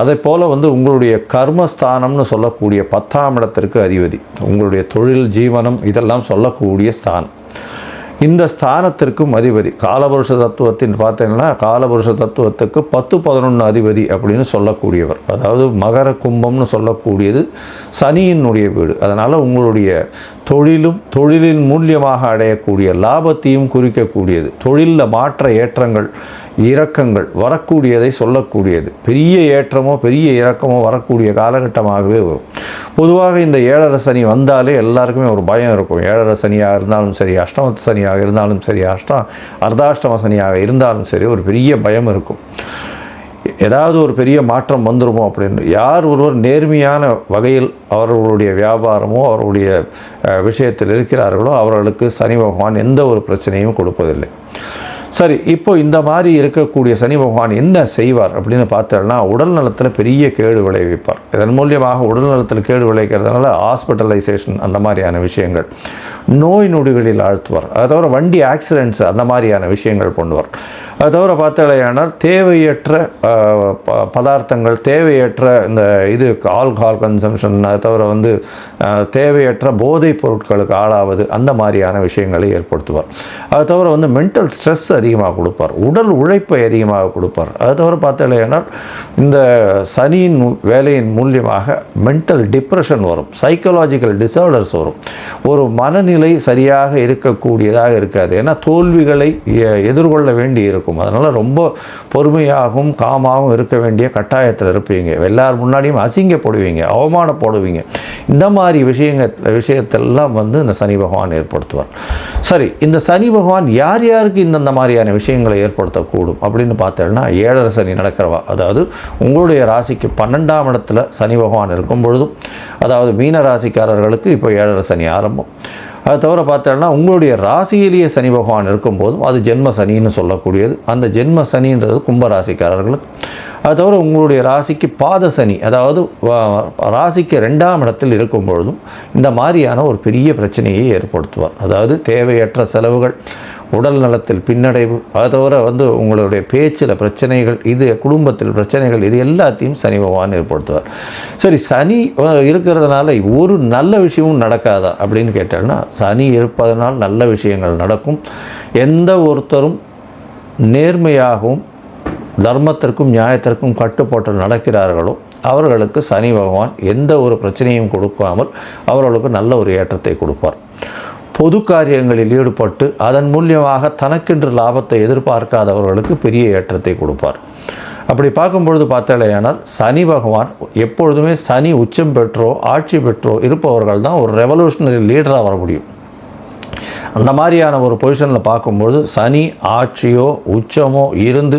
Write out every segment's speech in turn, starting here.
அதே போல் வந்து உங்களுடைய கர்மஸ்தானம்னு சொல்லக்கூடிய பத்தாம் இடத்திற்கு அதிபதி. உங்களுடைய தொழில் ஜீவனம் இதெல்லாம் சொல்லக்கூடிய ஸ்தானம். இந்த ஸ்தானத்திற்கும் அதிபதி. காலபுருஷ தத்துவத்தின் பார்த்தீங்கன்னா காலபுருஷ தத்துவத்துக்கு பத்து பதினொன்று அதிபதி அப்படின்னு சொல்லக்கூடியவர். அதாவது மகர கும்பம்னு சொல்லக்கூடியது சனியினுடைய வீடு. அதனால் உங்களுடைய தொழிலும் தொழிலின் மூலியமாக அடையக்கூடிய லாபத்தையும் குறிக்கக்கூடியது. தொழிலில் மாற்ற ஏற்றங்கள் இறக்கங்கள் வரக்கூடியதை சொல்லக்கூடியது. பெரிய ஏற்றமோ பெரிய இறக்கமோ வரக்கூடிய காலகட்டமாகவே வரும். பொதுவாக இந்த ஏழரை சனி வந்தாலே எல்லாருக்குமே ஒரு பயம் இருக்கும். ஏழரை சனியாக இருந்தாலும் சரி அஷ்டமத்து சனியாக இருந்தாலும் சரி அஷ்டம் அர்த்தாஷ்டம சனியாக இருந்தாலும் சரி ஒரு பெரிய பயம் இருக்கும். ஏதாவது ஒரு பெரிய மாற்றம் வந்துருமோ அப்படின்னு. யார் ஒருவர் நேர்மையான வகையில் அவர்களுடைய வியாபாரமோ அவர்களுடைய விஷயத்தில் இருக்கிறார்களோ அவர்களுக்கு சனி பகவான் எந்த ஒரு பிரச்சனையும் கொடுப்பதில்லை. சரி இப்போ இந்த மாதிரி இருக்கக்கூடிய சனி பகவான் என்ன செய்வார் அப்படின்னு பார்த்தோம்னா உடல் நலத்தில் பெரிய கேடு விளைவிப்பார். இதன் மூலியமாக உடல் நலத்தில் கேடு விளைவிக்கிறதுனால ஹாஸ்பிட்டலைசேஷன் அந்த மாதிரியான விஷயங்கள் நோய் நொடிகளில் ஆழ்த்துவார். அதை தவிர வண்டி ஆக்சிடென்ட்ஸ் அந்த மாதிரியான விஷயங்கள் பண்ணுவார். அது தவிர பார்த்தாலேயானால் தேவையற்ற ப- பதார்த்தங்கள் தேவையற்ற இந்த இது ஆல்கஹால் கன்சம்ஷன் அது தவிர வந்து தேவையற்ற போதைப் பொருட்களுக்கு ஆளாவது அந்த மாதிரியான விஷயங்களை ஏற்படுத்துவார். அது தவிர வந்து மென்டல் ஸ்ட்ரெஸ்ஸை அதிகமாக கொடுப்பார். உடல் உழைப்பை அதிகமாக கொடுப்பார். அது தவிர பார்த்தாலேனால் இந்த சனியின் வேலையின் மூலியமாக மென்டல் டிப்ரெஷன் வரும். சைக்கலாஜிக்கல் டிசார்டர்ஸ் வரும். ஒரு மனநிலை சரியாக இருக்கக்கூடியதாக இருக்காது. ஏன்னா தோல்விகளை எதிர்கொள்ள வேண்டி இருக்கும். அதனால் ரொம்ப பொறுமையாகவும் காமாகவும் இருக்க வேண்டிய கட்டாயத்தில் இருப்பீங்க. எல்லார் முன்னாடியும் அசிங்கப்படுவீங்க அவமானப்படுவீங்க. இந்த மாதிரி விஷயங்கள் விஷயத்தெல்லாம் வந்து இந்த சனி பகவான் ஏற்படுத்துவார். சரி இந்த சனி பகவான் யார் யாருக்கு இந்தந்த மாதிரியான விஷயங்களை ஏற்படுத்தக்கூடும். அப்படின்னு பார்த்தோம்னா ஏழரை சனி நடக்கிறவா. அதாவது உங்களுடைய ராசிக்கு பன்னெண்டாம் இடத்துல சனி பகவான் இருக்கும் பொழுதும் அதாவது மீன ராசிக்காரர்களுக்கு இப்போ ஏழரை சனி ஆரம்பம். அது தவிர பார்த்தோம்னா உங்களுடைய ராசியிலேயே சனி பகவான் இருக்கும்போதும் அது ஜென்ம சனின்னு சொல்லக்கூடியது. அந்த ஜென்ம சனின்றது கும்ப ராசிக்காரர்களுக்கு அது தவிர உங்களுடைய ராசிக்கு பாத சனி அதாவது ராசிக்கு ரெண்டாம் இடத்தில் இருக்கும் பொழுதும் இந்த மாதிரியான ஒரு பெரிய பிரச்சனையை ஏற்படுத்துவார். அதாவது தேவையற்ற செலவுகள் உடல் நலத்தில் பின்னடைவு அது தவிர வந்து உங்களுடைய பேச்சில் பிரச்சனைகள் இது குடும்பத்தில் பிரச்சனைகள் இது எல்லாத்தையும் சனி பகவான் ஏற்படுத்துவார். சரி சனி இருக்கிறதுனால ஒரு நல்ல விஷயமும் நடக்காதா அப்படின்னு கேட்டால்னா சனி இருப்பதனால் நல்ல விஷயங்கள் நடக்கும். எந்த ஒருத்தரும் நேர்மையாகவும் தர்மத்திற்கும் நியாயத்திற்கும் கட்டுப்பட்டு நடக்கிறார்களோ அவர்களுக்கு சனி பகவான் எந்த ஒரு பிரச்சனையும் கொடுக்காமல் அவர்களுக்கு நல்ல ஒரு ஏற்றத்தை கொடுப்பார். பொது காரியங்களில் ஈடுபட்டு அதன் மூலியமாக தனக்கென்று லாபத்தை எதிர்பார்க்காதவர்களுக்கு பெரிய ஏற்றத்தை கொடுப்பார். அப்படி பார்க்கும்பொழுது பார்த்தாலேயானால் சனி பகவான் எப்பொழுதுமே சனி உச்சம் பெற்றோ ஆட்சி பெற்றோ இருப்பவர்கள் தான் ஒரு ரெவல்யூஷனரி லீடராக வர முடியும். அந்த மாதிரியான ஒரு பொசிஷனில் பார்க்கும்பொழுது சனி ஆட்சியோ உச்சமோ இருந்து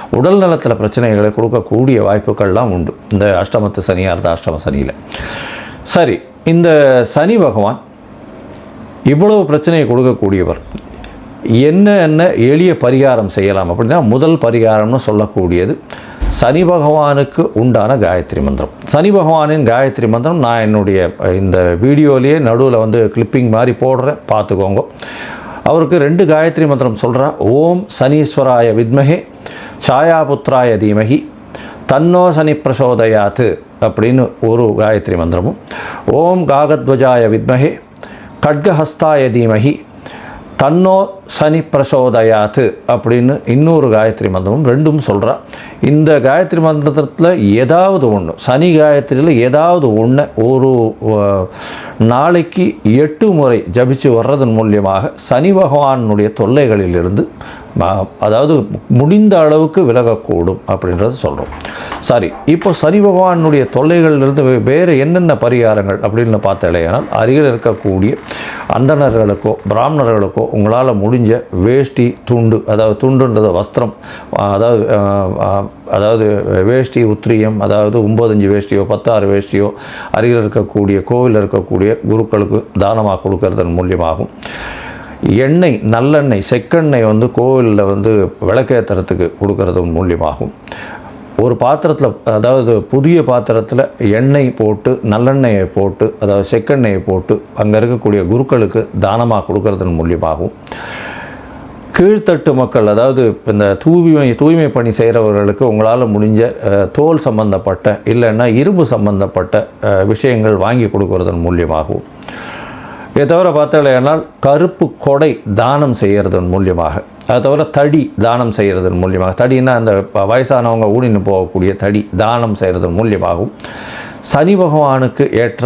உடல் நலத்தில் பிரச்சனைகளை கொடுக்கக்கூடிய வாய்ப்புகள்லாம் உண்டு. இந்த அஷ்டமத்து சனியாக இருந்தால் அஷ்டம சனியில். சரி இந்த சனி பகவான் இவ்வளவு பிரச்சனையை கொடுக்கக்கூடியவர். என்ன என்ன எளிய பரிகாரம் செய்யலாம் அப்படின்னா முதல் பரிகாரம்னு சொல்லக்கூடியது சனி பகவானுக்கு உண்டான காயத்ரி மந்திரம். சனி பகவானின் காயத்ரி மந்திரம் நான் என்னுடைய இந்த வீடியோலேயே நடுவில் வந்து கிளிப்பிங் மாதிரி போடுறேன். பார்த்துக்கோங்க. அவருக்கு ரெண்டு காயத்ரி மந்திரம் சொல்கிறா ஓம் சனீஸ்வராய வித்மகே சாயாபுத்ராய தீமகி தன்னோ சனி பிரசோதயாத்து அப்படின்னு ஒரு காயத்ரி மந்திரமும் ஓம் காகத்வஜாய வித்மகே கட்கஹஸ்தாய தீமகி தன்னோ சனி பிரசோதயாத்து அப்படின்னு இன்னொரு காயத்ரி மந்திரமும் ரெண்டும் சொல்கிறா இந்த காயத்ரி மந்திரத்தில் ஏதாவது ஒன்று சனி காயத்ரியில் ஏதாவது ஒன்று ஒரு நாளைக்கு எட்டு முறை ஜபிச்சு வர்றதன் மூலியமாக சனி பகவானுடைய தொல்லைகளிலிருந்து அதாவது முடிந்த அளவுக்கு விலகக்கூடும் அப்படின்றத சொல்கிறோம் சரி இப்போ சனி பகவானுடைய தொல்லைகளிலிருந்து வேறு என்னென்ன பரிகாரங்கள் அப்படின்னு பார்த்தாலேயானால் அருகில் இருக்கக்கூடிய அந்தணர்களுக்கோ பிராமணர்களுக்கோ உங்களால் முடிஞ்ச வேஷ்டி துண்டு அதாவது துண்டுன்றது வஸ்திரம் அதாவது அதாவது வேஷ்டி உத்திரியம் அதாவது ஒம்பதஞ்சு வேஷ்டியோ பத்தாறு வேஷ்டியோ அருகில் இருக்கக்கூடிய கோவிலில் இருக்கக்கூடிய குருக்களுக்கு தானமாக கொடுக்கறதன் மூலியமாகும். எண்ணெய் நல்லெண்ணெய் செக்கெண்ணெய் வந்து கோவிலில் வந்து விளக்கேற்றுறதுக்கு கொடுக்கறது மூலியமாகும். ஒரு பாத்திரத்தில் அதாவது புதிய பாத்திரத்தில் எண்ணெய் போட்டு நல்லெண்ணெயை போட்டு அதாவது செக்கெண்ணெயை போட்டு அங்கே இருக்கக்கூடிய குருக்களுக்கு தானமாக கொடுக்கறதன் மூலியமாகும். கீழ்த்தட்டு மக்கள் அதாவது இந்த தூய்மை தூய்மை பணி செய்கிறவர்களுக்கு உங்களால் முடிஞ்ச தோல் சம்பந்தப்பட்ட இல்லைன்னா இரும்பு சம்பந்தப்பட்ட விஷயங்கள் வாங்கி கொடுக்கறதன் மூலியமாகவும். இதை தவிர பார்த்தாலேனால் கருப்பு கொடை தானம் செய்கிறதன் மூலியமாக அதை தவிர தடி தானம் செய்கிறதன் மூலியமாக தடின்னா அந்த வயசானவங்க ஊனின்னு போகக்கூடிய தடி தானம் செய்கிறதன் மூலியமாகவும் சனி பகவானுக்கு ஏற்ற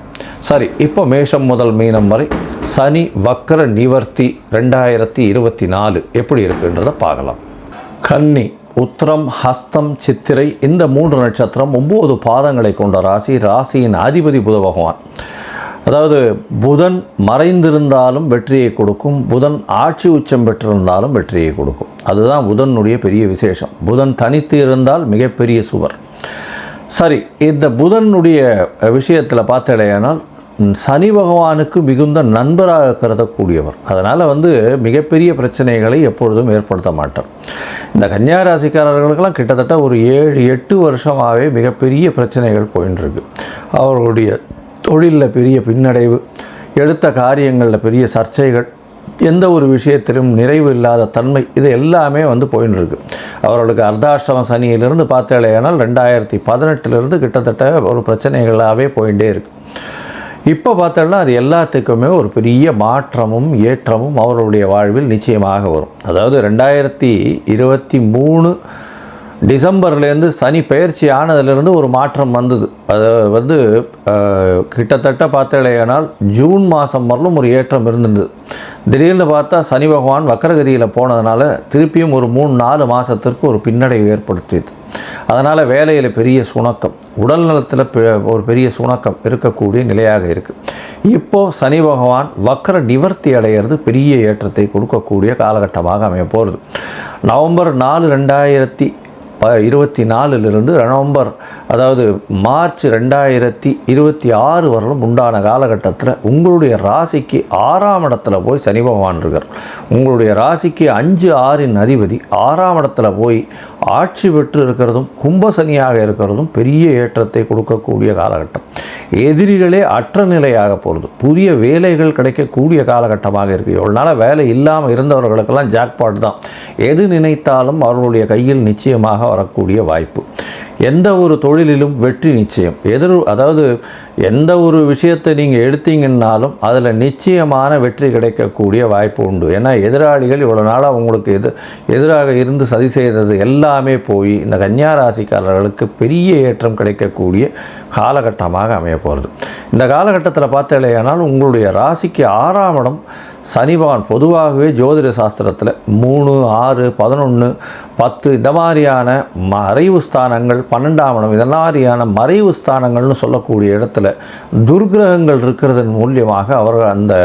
சரி இப்போ மேஷம் முதல் மீனம் வரை சனி வக்கர நிவர்த்தி ரெண்டாயிரத்தி இருபத்தி நாலு எப்படி இருக்குன்றதை பார்க்கலாம். கன்னி உத்திரம் ஹஸ்தம் சித்திரை இந்த மூன்று நட்சத்திரம் ஒம்பது பாதங்களை கொண்ட ராசி ராசியின் அதிபதி புத பகவான். அதாவது புதன் மறைந்திருந்தாலும் வெற்றியை கொடுக்கும் புதன் ஆட்சி உச்சம் பெற்றிருந்தாலும் வெற்றியை கொடுக்கும். அதுதான் புதனுடைய பெரிய விசேஷம். புதன் தனித்து இருந்தால் மிகப்பெரிய சுவர். சரி இந்த புதனுடைய விஷயத்தில் பார்த்தடையானால் சனி பகவானுக்கு மிகுந்த நண்பராக கருதக்கூடியவர். அதனால் வந்து மிகப்பெரிய பிரச்சனைகளை எப்பொழுதும் ஏற்படுத்த மாட்டார். இந்த கன்னியா ராசிக்காரர்களுக்கெல்லாம் கிட்டத்தட்ட ஒரு ஏழு எட்டு வருஷமாகவே மிகப்பெரிய பிரச்சனைகள் போயின்னு அவர்களுடைய தொழிலில் பெரிய பின்னடைவு எடுத்த காரியங்களில் பெரிய சர்ச்சைகள் எந்த ஒரு விஷயத்திலும் நிறைவு இல்லாத தன்மை இது எல்லாமே வந்து போயின்னு இருக்கு அவர்களுக்கு அர்த்தாஷ்டம சனியிலிருந்து பார்த்தாலேயானால் ரெண்டாயிரத்தி பதினெட்டுலேருந்து கிட்டத்தட்ட ஒரு பிரச்சனைகளாகவே போயிட்டே இருக்குது இப்போ பார்த்தோம்னா அது எல்லாத்துக்குமே ஒரு பெரிய மாற்றமும் ஏற்றமும் அவர்களுடைய வாழ்வில் நிச்சயமாக வரும். அதாவது ரெண்டாயிரத்தி இருபத்தி மூணு டிசம்பர்லேருந்து சனி பயிற்சி ஆனதுலேருந்து ஒரு மாற்றம் வந்தது. அது வந்து கிட்டத்தட்ட பார்த்தாலேயானால் ஜூன் மாதம் வரலும் ஒரு ஏற்றம் இருந்தது. திடீர்னு பார்த்தா சனி பகவான் வக்கரகிரியில் போனதுனால திருப்பியும் ஒரு மூணு நாலு மாதத்திற்கு ஒரு பின்னடைவு ஏற்படுத்தியது. அதனால் வேலையில் பெரிய சுணக்கம் உடல் நலத்தில் பெ- ஒரு பெரிய சுணக்கம் இருக்கக்கூடிய நிலையாக இருக்குது இப்போது சனி பகவான் வக்கர நிவர்த்தி அடையிறது பெரிய ஏற்றத்தை கொடுக்கக்கூடிய காலகட்டமாக அமைய போகிறது நவம்பர் நாலு ரெண்டாயிரத்தி ப இருபத்தி நாலுலேருந்து நவம்பர் அதாவது மார்ச் ரெண்டாயிரத்தி இருபத்தி ஆறு வரலும் உண்டான காலகட்டத்தில் உங்களுடைய ராசிக்கு ஆறாம் இடத்துல போய் சனி பகவான் இருக்கார். உங்களுடைய ராசிக்கு அஞ்சு ஆறின் அதிபதி ஆறாம் இடத்துல போய் ஆட்சி பெற்று இருக்கிறதும் கும்பசனியாக இருக்கிறதும் பெரிய ஏற்றத்தை கொடுக்கக்கூடிய காலகட்டம். எதிரிகளே அற்ற நிலையாக போகிறது புதிய வேலைகள் கிடைக்கக்கூடிய காலகட்டமாக இருக்குது இவ்வளோ நாளாக வேலை இல்லாமல் இருந்தவர்களுக்கெல்லாம் ஜாக்பாட் தான். எது நினைத்தாலும் அவர்களுடைய கையில் நிச்சயமாக வரக்கூடிய வாய்ப்பு. எந்த ஒரு தொழிலிலும் வெற்றி நிச்சயம். எதிர் அதாவது எந்த ஒரு விஷயத்தை நீங்கள் எடுத்தீங்கன்னாலும் அதில் நிச்சயமான வெற்றி கிடைக்கக்கூடிய வாய்ப்பு உண்டு. ஏன்னா எதிராளிகள் இவ்வளோ நாளாக உங்களுக்கு எது எதிராக இருந்து சதி செய்கிறது எல்லாமே போய் இந்த கன்னியா ராசிக்காரர்களுக்கு பெரிய ஏற்றம் கிடைக்கக்கூடிய காலகட்டமாக அமைய போகிறது இந்த காலகட்டத்தில் பார்த்தலையானால் உங்களுடைய ராசிக்கு ஆறாம் இடம் சனிபகவான் பொதுவாகவே ஜோதிட சாஸ்திரத்தில் மூணு ஆறு பதினொன்று பத்து இந்த மாதிரியான மறைவு ஸ்தானங்கள் பன்னெண்டாம் இடம் இந்த மாதிரியான மறைவு ஸ்தானங்கள்னு சொல்லக்கூடிய இடத்துல துர்கிரகங்கள் இருக்கிறதன் மூலியமாக அவர்கள் அந்த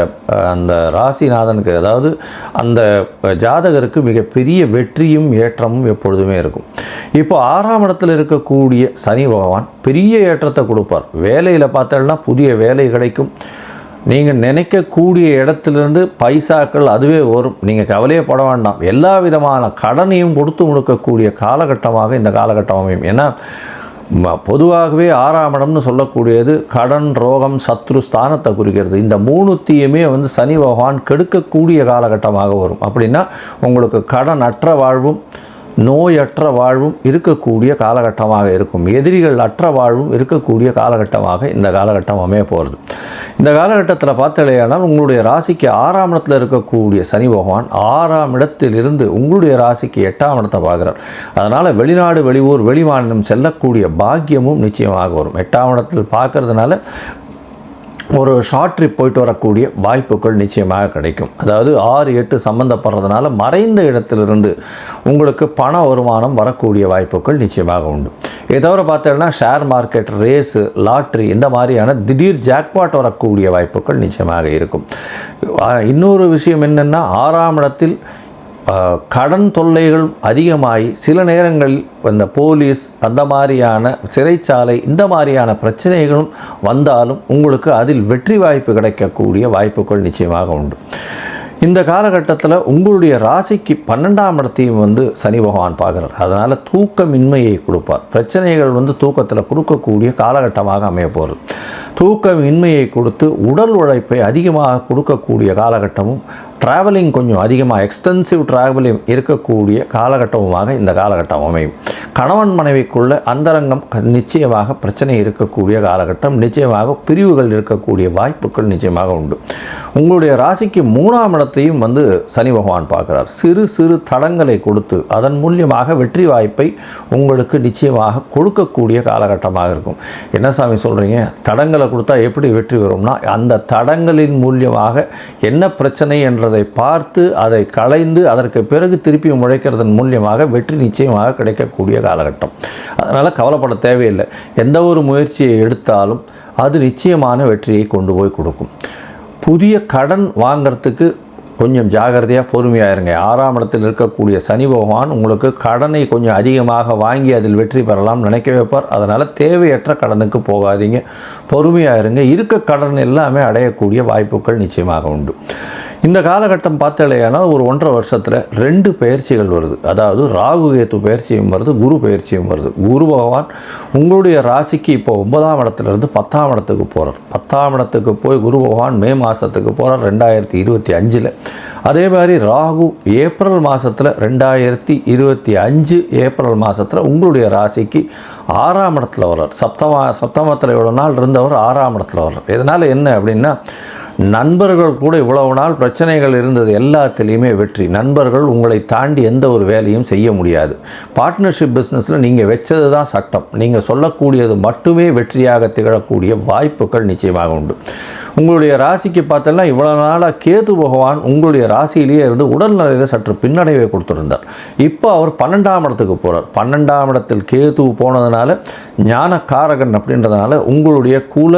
அந்த ராசிநாதனுக்கு அதாவது அந்த ஜாதகருக்கு மிகப்பெரிய வெற்றியும் ஏற்றமும் எப்பொழுதுமே இருக்கும். இப்போ ஆறாம் இடத்துல இருக்கக்கூடிய சனி பகவான் பெரிய ஏற்றத்தை கொடுப்பார். வேலையில் பார்த்தோம்னா புதிய வேலை கிடைக்கும். நீங்கள் நினைக்கக்கூடிய இடத்துலேருந்து பைசாக்கள் அதுவே வரும். நீங்கள் கவலையே பட வேண்டாம். எல்லா விதமான கடனையும் கொடுத்து முடுக்கக்கூடிய காலகட்டமாக இந்த காலகட்டம் அமையும். ஏன்னா பொதுவாகவே ஆறாம் இடம்னு சொல்லக்கூடியது கடன் ரோகம் சத்ரு ஸ்தானத்தை குறிக்கிறது. இந்த மூணுத்தையுமே வந்து சனி பகவான் கெடுக்கக்கூடிய காலகட்டமாக வரும். அப்படின்னா உங்களுக்கு கடன் அற்ற வாழ்வும் நோயற்ற வாழ்வும் இருக்கக்கூடிய காலகட்டமாக இருக்கும். எதிரிகள் அற்ற வாழ்வும் இருக்கக்கூடிய காலகட்டமாக இந்த காலகட்டம் அமைய போகிறது இந்த காலகட்டத்தில் பார்த்தலையானால் உங்களுடைய ராசிக்கு ஆறாம் இடத்தில் இருக்கக்கூடிய சனி பகவான் ஆறாம் இடத்திலிருந்து உங்களுடைய ராசிக்கு எட்டாம் இடத்தை பார்க்குறார். அதனால் வெளிநாடு வெளியூர் வெளிமாநிலம் செல்லக்கூடிய பாக்கியமும் நிச்சயமாக வரும். எட்டாம் இடத்தில் பார்க்கறதுனால ஒரு ஷார்ட் ட்ரிப் போயிட்டு வரக்கூடிய வாய்ப்புகள் நிச்சயமாக கிடைக்கும். அதாவது ஆறு எட்டு சம்மந்தப்படுறதுனால மறைந்த இடத்திலிருந்து உங்களுக்கு பண வருமானம் வரக்கூடிய வாய்ப்புகள் நிச்சயமாக உண்டு. இதை தவிர பார்த்தீங்கன்னா ஷேர் மார்க்கெட் ரேஸு லாட்ரி இந்த மாதிரியான திடீர் ஜாக்பாட் வரக்கூடிய வாய்ப்புகள் நிச்சயமாக இருக்கும். இன்னொரு விஷயம் என்னென்னா ஆறாம் இடத்தில் கடன் தொல்லைகள் அதிகமாகி சில நேரங்களில் இந்த போலீஸ் அந்த மாதிரியான சிறைச்சாலை இந்த மாதிரியான பிரச்சனைகளும் வந்தாலும் உங்களுக்கு அதில் வெற்றி வாய்ப்பு கிடைக்கக்கூடிய வாய்ப்புகள் நிச்சயமாக உண்டு. இந்த காலகட்டத்தில் உங்களுடைய ராசிக்கு பன்னெண்டாம் இடத்தையும் வந்து சனி பகவான் பார்க்குறார். அதனால் தூக்கமின்மையை கொடுப்பார். பிரச்சனைகள் வந்து தூக்கத்தில் கொடுக்கக்கூடிய காலகட்டமாக அமைய போகிறது தூக்கமின்மையை கொடுத்து உடல் உழைப்பை அதிகமாக கொடுக்கக்கூடிய காலகட்டமும் ட்ராவலிங் கொஞ்சம் அதிகமாக எக்ஸ்டென்சிவ் ட்ராவலிங் இருக்கக்கூடிய காலகட்டமுமாக இந்த காலகட்டம் அமையும். கணவன் மனைவிக்குள்ள அந்தரங்கம் க- நிச்சயமாக பிரச்சனை இருக்கக்கூடிய காலகட்டம் நிச்சயமாக பிரிவுகள் இருக்கக்கூடிய வாய்ப்புகள் நிச்சயமாக உண்டு. உங்களுடைய ராசிக்கு மூணாம் இடத்தையும் வந்து சனி பகவான் பார்க்குறார். சிறு சிறு தடங்களை கொடுத்து அதன் மூலியமாக வெற்றி வாய்ப்பை உங்களுக்கு நிச்சயமாக கொடுக்கக்கூடிய காலகட்டமாக இருக்கும். என்ன சாமி சொல்கிறீங்க தடங்களை கொடுத்தா எப்படி வெற்றி வரும்னா அந்த தடங்களின் மூலியமாக என்ன பிரச்சனை என்ற போன்றதை பார்த்து அதை களைந்து அதற்கு பிறகு திருப்பி முளைக்கிறதன் மூலியமாக வெற்றி நிச்சயமாக கிடைக்கக்கூடிய காலகட்டம். அதனால் கவலைப்பட தேவையில்லை. எந்த ஒரு முயற்சியை எடுத்தாலும் அது நிச்சயமான வெற்றியை கொண்டு போய் கொடுக்கும். புதிய கடன் வாங்கிறதுக்கு கொஞ்சம் ஜாகிரதையாக பொறுமையாக இருங்க. ஆறாம் இடத்தில் இருக்கக்கூடிய சனி பகவான் உங்களுக்கு கடனை கொஞ்சம் அதிகமாக வாங்கி அதில் வெற்றி பெறலாம் நினைக்க வைப்பார். அதனால் தேவையற்ற கடனுக்கு போகாதீங்க. பொறுமையாக இருங்க. இருக்க கடன் எல்லாமே அடையக்கூடிய வாய்ப்புகள் நிச்சயமாக உண்டு. இந்த காலகட்டம் பார்த்தாலேயானால் ஒரு ஒன்றரை வருஷத்தில் ரெண்டு பயிற்சிகள் வருது. அதாவது ராகு கேத்து பயிற்சியும் வருது குரு பயிற்சியும் வருது. குரு பகவான் உங்களுடைய ராசிக்கு இப்போ ஒன்பதாம் இடத்துலேருந்து பத்தாம் இடத்துக்கு போகிறார் பத்தாம் இடத்துக்கு போய் குரு பகவான் மே மாதத்துக்கு போகிறார் ரெண்டாயிரத்தி இருபத்தி அஞ்சில். அதே மாதிரி ராகு ஏப்ரல் மாதத்தில் ரெண்டாயிரத்தி இருபத்தி அஞ்சு ஏப்ரல் மாதத்தில் உங்களுடைய ராசிக்கு ஆறாம் இடத்துல வர்றார். சப்தமா சப்தமத்தில் இவ்வளோ நாள் இருந்தவர் ஆறாம் இடத்துல வர்றார். இதனால் என்ன அப்படின்னா நண்பர்கள் கூட இவ்வளவு நாள் பிரச்சனைகள் இருந்தது எல்லாத்துலேயுமே வெற்றி. நண்பர்கள் உங்களை தாண்டி எந்த ஒரு வேலையும் செய்ய முடியாது. பார்ட்னர்ஷிப் பிஸ்னஸில் நீங்கள் வச்சது தான் சட்டம். நீங்கள் சொல்லக்கூடியது மட்டுமே வெற்றியாக திகழக்கூடிய வாய்ப்புகள் நிச்சயமாக உண்டு. உங்களுடைய ராசிக்கு பார்த்தோம்னா இவ்வளோ நாளாக கேது பகவான் உங்களுடைய ராசியிலேயே இருந்து உடல்நிலையில் சற்று பின்னடைவை கொடுத்துருந்தார். இப்போ அவர் பன்னெண்டாம் இடத்துக்கு போகிறார் பன்னெண்டாம் இடத்தில் கேது போனதுனால காரகன் அப்படின்றதுனால உங்களுடைய குல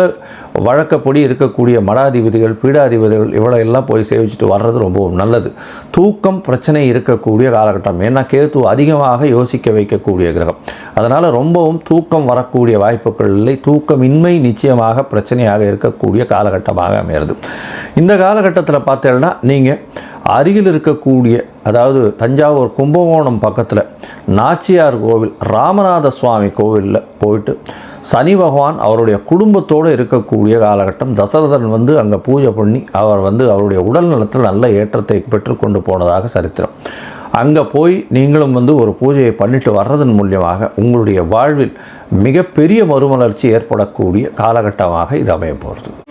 வழக்கப்படி இருக்கக்கூடிய மடாதிபதிகள் பீடாதிபதிகள் இவ்வளோ எல்லாம் போய் சேவிச்சுட்டு வர்றது ரொம்பவும் நல்லது. தூக்கம் பிரச்சனை இருக்கக்கூடிய காலகட்டம். ஏன்னா கேது அதிகமாக யோசிக்க வைக்கக்கூடிய கிரகம். அதனால் ரொம்பவும் தூக்கம் வரக்கூடிய வாய்ப்புகள் இல்லை. தூக்கமின்மை நிச்சயமாக பிரச்சனையாக இருக்கக்கூடிய காலகட்டம். காலகட்டமாக அமையிறது இந்த காலகட்டத்தில் பார்த்தீங்கன்னா நீங்கள் அருகில் இருக்கக்கூடிய அதாவது தஞ்சாவூர் கும்பகோணம் பக்கத்தில் நாச்சியார் கோவில் ராமநாத சுவாமி கோவிலில் போயிட்டு சனி பகவான் அவருடைய குடும்பத்தோடு இருக்கக்கூடிய காலகட்டம். தசரதன் வந்து அங்கே பூஜை பண்ணி அவர் வந்து அவருடைய உடல் நலத்தில் நல்ல ஏற்றத்தை பெற்றுக்கொண்டு போனதாக சரித்திரம். அங்கே போய் நீங்களும் வந்து ஒரு பூஜையை பண்ணிட்டு வர்றதன் மூலியமாக உங்களுடைய வாழ்வில் மிகப்பெரிய மறுமலர்ச்சி ஏற்படக்கூடிய காலகட்டமாக இது அமைய போகிறது.